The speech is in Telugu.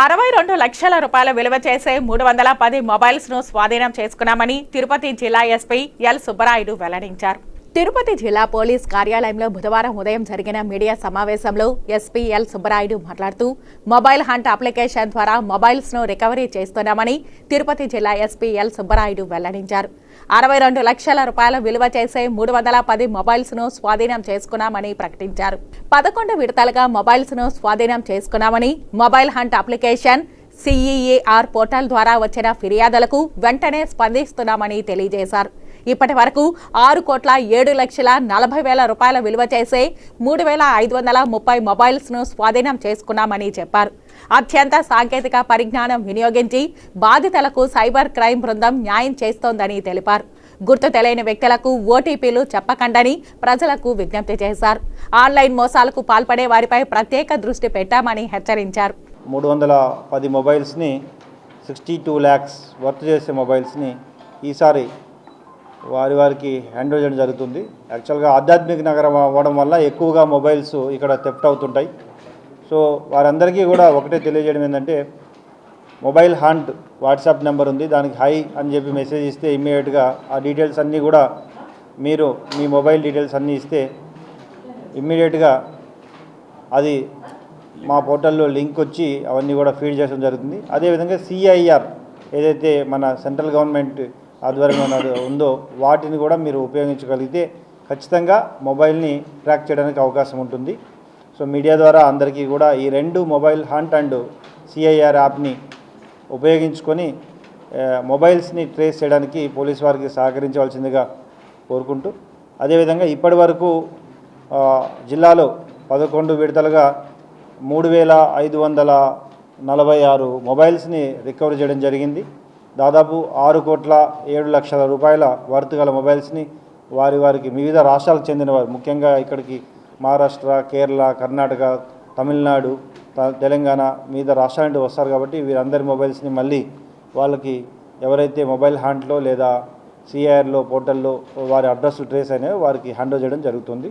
అరవై రెండు లక్షల రూపాయల విలువ చేసే మూడు వందల పది మొబైల్స్ను స్వాధీనం చేసుకున్నామని తిరుపతి జిల్లా ఎస్పీ ఎల్ సుబ్బరాయుడు వెల్లడించారు. తిరుపతి జిల్లా పోలీస్ కార్యాలయంలో బుధవారం ఉదయం జరిగిన మీడియా సమావేశంలో ఎస్పీ ఎల్. సుబ్బరాయుడు మాట్లాడుతూ మొబైల్ హంట్ అప్లికేషన్ ద్వారా మొబైల్స్ను రికవరీ చేస్తున్నామని తిరుపతి జిల్లా ఎస్పీ ఎల్. సుబ్బరాయుడు వెల్లడించారు. అరవై రెండు లక్షల రూపాయల విలువ చేసే మూడు వందల పది మొబైల్స్ను స్వాధీనం చేసుకున్నామని ప్రకటించారు. పదకొండు విడతలుగా మొబైల్స్ను స్వాధీనం చేసుకున్నామని mobile hunt application CEIR portal ద్వారా వచ్చిన ఫిర్యాదులకు వెంటనే స్పందిస్తున్నామని తెలియజేశారు. ఇప్పటి వరకు ఆరు కోట్ల ఏడు లక్షల నలభై వేల రూపాయల విలువ చేసే మూడు వేల ఐదు వందల ముప్పై మొబైల్స్ను స్వాధీనం చేసుకున్నామని చెప్పారు. అత్యంత సాంకేతిక పరిజ్ఞానం వినియోగించి బాధితులకు సైబర్ క్రైమ్ బృందం న్యాయం చేస్తోందని తెలిపారు. గుర్తు తెలియని వ్యక్తులకు ఓటీపీలు చెప్పకండని ప్రజలకు విజ్ఞప్తి చేశారు. ఆన్లైన్ మోసాలకు పాల్పడే వారిపై ప్రత్యేక దృష్టి పెట్టామని హెచ్చరించారు. మూడు వందల పది మొబైల్స్ని సిక్స్టీ టూ ల్యాక్స్ వర్త్ చేసే మొబైల్స్ని ఈసారి వారి వారికి హ్యాండ్ చేయడం జరుగుతుంది. యాక్చువల్గా ఆధ్యాత్మిక నగరం అవ్వడం వల్ల ఎక్కువగా మొబైల్స్ ఇక్కడ తెప్ట్ అవుతుంటాయి. సో వారందరికీ కూడా ఒకటే తెలియజేయడం ఏంటంటే మొబైల్ హాంట్ వాట్సాప్ నెంబర్ ఉంది. దానికి హై అని చెప్పి మెసేజ్ ఇస్తే ఇమ్మీడియట్గా ఆ డీటెయిల్స్ అన్నీ కూడా మీరు మీ మొబైల్ డీటెయిల్స్ అన్నీ ఇస్తే ఇమ్మీడియట్గా అది మా పోర్టల్లో లింక్ వచ్చి అవన్నీ కూడా ఫీడ్ చేయడం జరుగుతుంది. అదేవిధంగా సిఐఆర్ ఏదైతే మన సెంట్రల్ గవర్నమెంట్ ఆధ్వర్యంలో ఉందో వాటిని కూడా మీరు ఉపయోగించగలిగితే ఖచ్చితంగా మొబైల్ని ట్రాక్ చేయడానికి అవకాశం ఉంటుంది. సో మీడియా ద్వారా అందరికీ కూడా ఈ రెండు మొబైల్ హంట్ అండ్ సిఐఆర్ యాప్ని ఉపయోగించుకొని మొబైల్స్ని ట్రేస్ చేయడానికి పోలీస్ వారికి సహకరించవలసిందిగా కోరుకుంటూ అదేవిధంగా ఇప్పటి వరకు జిల్లాలో పదకొండు విడతలుగా మూడు వేల ఐదు వందల నలభై ఆరు మొబైల్స్ని రికవర్ చేయడం జరిగింది. దాదాపు ఆరు కోట్ల ఏడు లక్షల రూపాయల వర్త్ గల మొబైల్స్ని వారి వారికి వివిధ రాష్ట్రాలకు చెందిన వారు ముఖ్యంగా ఇక్కడికి మహారాష్ట్ర కేరళ కర్ణాటక తమిళనాడు త- తెలంగాణ మీద రాష్ట్రాల నుండి వస్తారు కాబట్టి వీరందరి మొబైల్స్ని మళ్ళీ వాళ్ళకి ఎవరైతే మొబైల్ హ్యాండ్లో లేదా సిఐఆర్లో పోర్టల్లో వారి అడ్రస్లు ట్రేస్ అయినాయో వారికి హ్యాండ్ చేయడం జరుగుతుంది.